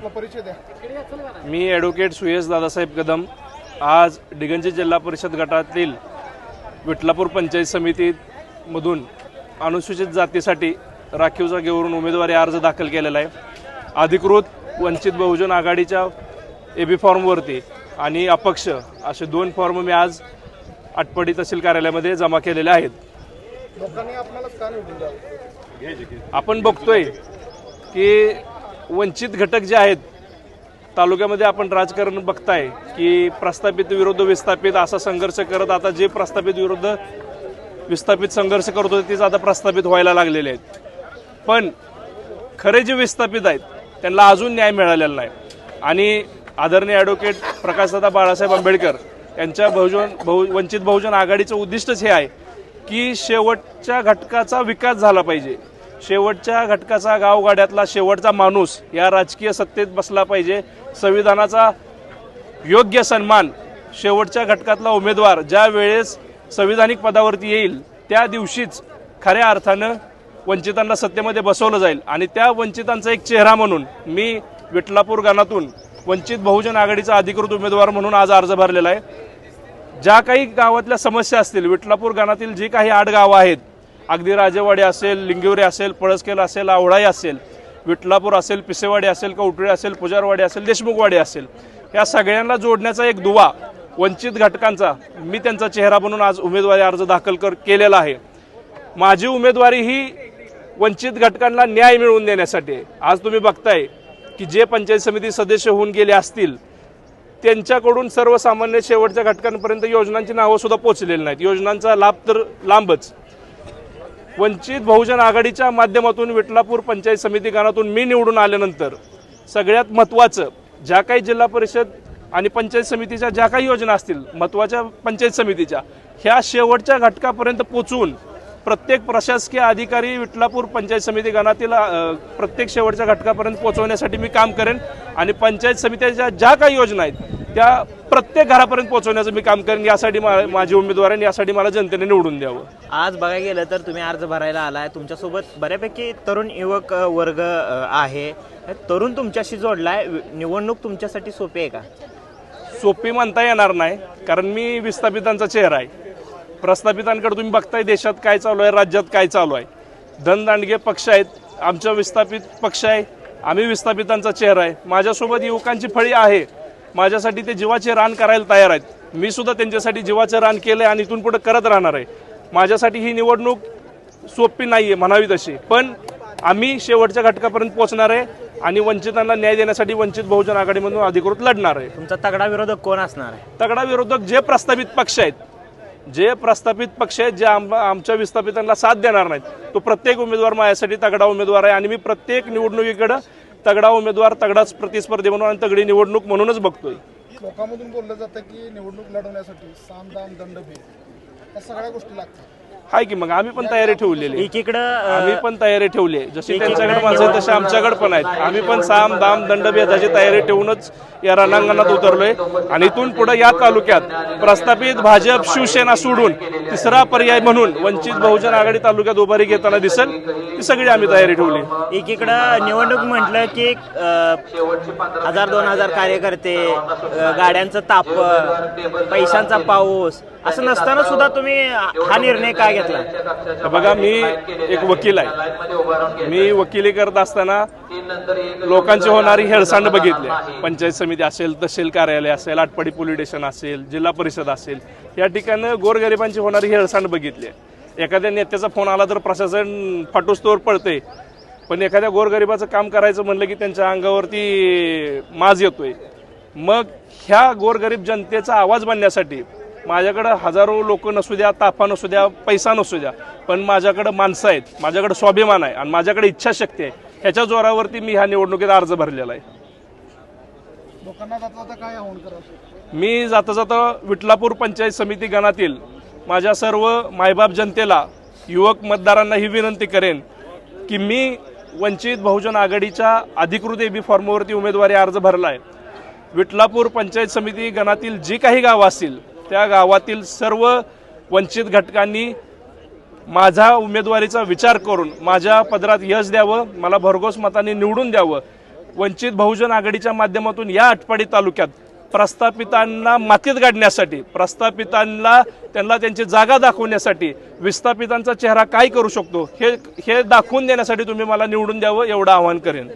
आपला परिचय द्या. मी ॲडव्होकेट सुयश दादासाहेब कदम. आज डिगंजी जिल्हा परिषद गटातील विठलापूर पंचायत समितीमधून अनुसूचित जातीसाठी राखीव जागेवरून उमेदवारी अर्ज दाखल केलेला आहे. अधिकृत वंचित बहुजन आघाडीच्या ए बी फॉर्मवरती आणि अपक्ष असे दोन फॉर्म मी आज आटपाडी तहसील कार्यालयामध्ये जमा केलेले आहेत. आपण बघतोय की वंचित घटक जे आहेत तालुक्यामध्ये आपण राजकारण बघताय की प्रस्थापित विरुद्ध विस्थापित असा संघर्ष करत आता जे प्रस्थापित विरुद्ध विस्थापित संघर्ष करत होते तेच आता प्रस्थापित व्हायला लागलेले आहेत. पण खरे जे विस्थापित आहेत त्यांना अजून न्याय मिळालेला नाही. आणि आदरणीय ॲडव्होकेट प्रकाशदादा बाळासाहेब आंबेडकर यांच्या बहुजन बहु वंचित बहुजन आघाडीचं उद्दिष्टच हे आहे की शेवटच्या घटकाचा विकास झाला पाहिजे. शेवटच्या घटकाचा गावगाड्यातला शेवटचा माणूस या राजकीय सत्तेत बसला पाहिजे. संविधानाचा योग्य सन्मान शेवटच्या घटकातला उमेदवार ज्या वेळेस संविधानिक पदावरती येईल त्या दिवशीच खऱ्या अर्थानं वंचितांना सत्तेमध्ये बसवलं जाईल. आणि त्या वंचितांचा एक चेहरा म्हणून मी विठलापूर गानातून वंचित बहुजन आघाडीचा अधिकृत उमेदवार म्हणून आज अर्ज भरलेला आहे. ज्या काही गावातल्या समस्या असतील विठलापूर गानातील जी काही आठ गावं आहेत अगदी राजेवाडी असेल लिंगिवरे असेल पळसकेल असेल आवळाई असेल विठलापूर असेल पिसेवाडी असेल कवटळी असेल पुजारवाडी असेल देशमुखवाडी असेल या सगळ्यांना जोडण्याचा एक दुवा वंचित घटकांचा मी त्यांचा चेहरा बनून आज उमेदवारी अर्ज दाखल कर केलेला आहे. माझी उमेदवारी ही वंचित घटकांना न्याय मिळवून देण्यासाठी आहे. आज तुम्ही बघताय की जे पंचायत समिती सदस्य होऊन गेले असतील त्यांच्याकडून सर्वसामान्य शेवटच्या घटकांपर्यंत योजनांची नावं सुद्धा पोचलेली नाहीत. योजनांचा लाभ तर लांबच. वंचित बहुजन आघाडीच्या माध्यमातून विठलापूर पंचायत समिती गानातून मी निवडून आल्यानंतर सगळ्यात महत्त्वाचं ज्या काही जिल्हा परिषद आणि पंचायत समितीच्या ज्या काही योजना असतील महत्त्वाच्या पंचायत समितीच्या ह्या शेवटच्या घटकापर्यंत पोचवून प्रत्येक प्रशासकीय अधिकारी विठलापूर पंचायत समिती गणातील प्रत्येक शेवटच्या घटकापर्यंत पोहोचवण्यासाठी मी काम करेन. आणि पंचायत समित्याच्या ज्या काही योजना आहेत त्या प्रत्येक घरापर्यंत पोहोचवण्याचं मी काम करेन यासाठी मा- माझी उमेदवार आहे आणि यासाठी मला जनतेने निवडून द्यावं. आज बघायला गेलं तर तुम्ही अर्ज भरायला आलाय. तुमच्यासोबत बऱ्यापैकी तरुण युवक वर्ग आहे. तरुण तुमच्याशी जोडलाय. निवडणूक तुमच्यासाठी सोपी आहे का? सोपी म्हणता येणार नाही कारण मी विस्थापितांचा चेहरा आहे. प्रस्थापितांकडे तुम्ही बघताय देशात काय चालू आहे राज्यात काय चालू आहे. धनदांडगे पक्ष आहेत आमच्या विस्थापित पक्ष आहे. आम्ही विस्थापितांचा चेहरा आहे. माझ्यासोबत युवकांची फळी आहे. माझ्यासाठी ते जीवाचे रान करायला तयार आहेत. मी सुद्धा त्यांच्यासाठी जीवाचं रान केलं आहे आणि इथून पुढे करत राहणार आहे. माझ्यासाठी ही निवडणूक सोपी नाही आहे म्हणावी तशी. पण आम्ही शेवटच्या घटकापर्यंत पोहोचणार आहे आणि वंचितांना न्याय देण्यासाठी वंचित बहुजन आघाडीमधून अधिकृत लढणार आहे. तुमचा तगडा विरोधक कोण असणार आहे? तगडा विरोधक जे प्रस्थापित पक्ष आहेत जे प्रस्थापित पक्ष आहेत जे आम आमच्या विस्थापितांना साथ देणार नाहीत तो प्रत्येक उमेदवार माझ्यासाठी तगडा उमेदवार आहे आणि मी प्रत्येक निवडणुकीकडं तगडा उमेदवार तगडाच प्रतिस्पर्धी म्हणून आणि तगडी निवडणूक म्हणूनच बघतोय. लोकांमधून बोललं जातं की निवडणूक लढवण्यासाठी साम दाम दंडभेद या सगळ्या गोष्टी लागतात. हाय की मग आम्ही पण तयारी ठेवलेली. एकीकडं आम्ही पण तयारी ठेवली आहे. जशी त्यांच्याकडे माणसं आहेत तशी आमच्याकडे पण आहेत. आम्ही पण साम दाम दंडभेदाची तयारी ठेवूनच या रणांगणात उतरलोय. आणि इथून पुढे या तालुक्यात प्रस्थापित भाजप शिवसेना सोडून तिसरा पर्याय म्हणून वंचित बहुजन आघाडी तालुक्यात उभारी घेताना दिसेल ती सगळी आम्ही तयारी ठेवली. एकीकडं निवडणूक म्हटलं की अ, हजार दोन हजार कार्यकर्ते अ, गाड्यांचं ताप पैशांचा पाऊस असं नसताना सुद्धा तुम्ही हा निर्णय काय घेतला. बघा मी एक वकील आहे. मी वकिली करत असताना लोकांची होणारी हेळसांड बघितली. पंचायत समिती असेल तहसील कार्यालय असेल आटपाडी पोलीस स्टेशन असेल जिल्हा परिषद असेल या ठिकाणी गोरगरिबांची होणारी हेळसांड बघितली. एखाद्या नेत्याचा फोन आला तर प्रशासन फाटोस्तोवर पळते पण एखाद्या गोरगरिबाचं काम करायचं म्हणलं की त्यांच्या अंगावरती माज येतोय. मग ह्या गोरगरीब जनतेचा आवाज बनण्यासाठी माझ्याकडं हजारो लोक नसू द्या ताफा नसू द्या पैसा नसू द्या पण माझ्याकडं माणसं आहेत. माझ्याकडे स्वाभिमान आहे आणि माझ्याकडे इच्छाशक्ती आहे. ह्याच्या जोरावरती मी ह्या निवडणुकीत अर्ज भरलेला आहे. मी जाता जाता विठलापूर पंचायत समिती गणातील माझ्या सर्व मायबाप जनतेला युवक मतदारांना ही विनंती करेन की मी वंचित बहुजन आघाडीच्या अधिकृत एबी फॉर्मवरती उमेदवारी अर्ज भरला आहे विठलापूर पंचायत समिती गणातील जी काही गावं असतील त्या गावातील सर्व वंचित घटकांनी माझा उमेदवारीचा विचार करून माझ्या पदरात यश द्यावं मला भरघोस मताने निवडून द्यावं वंचित बहुजन आघाडीच्या माध्यमातून या आटपाडी तालुक्यात प्रस्थापितांना मातीत गाडण्यासाठी प्रस्थापितांना त्यांना त्यांची जागा दाखवण्यासाठी विस्थापितांचा चेहरा काय करू शकतो हे हे दाखवून देण्यासाठी तुम्ही मला निवडून द्यावं एवढं आवाहन करेन.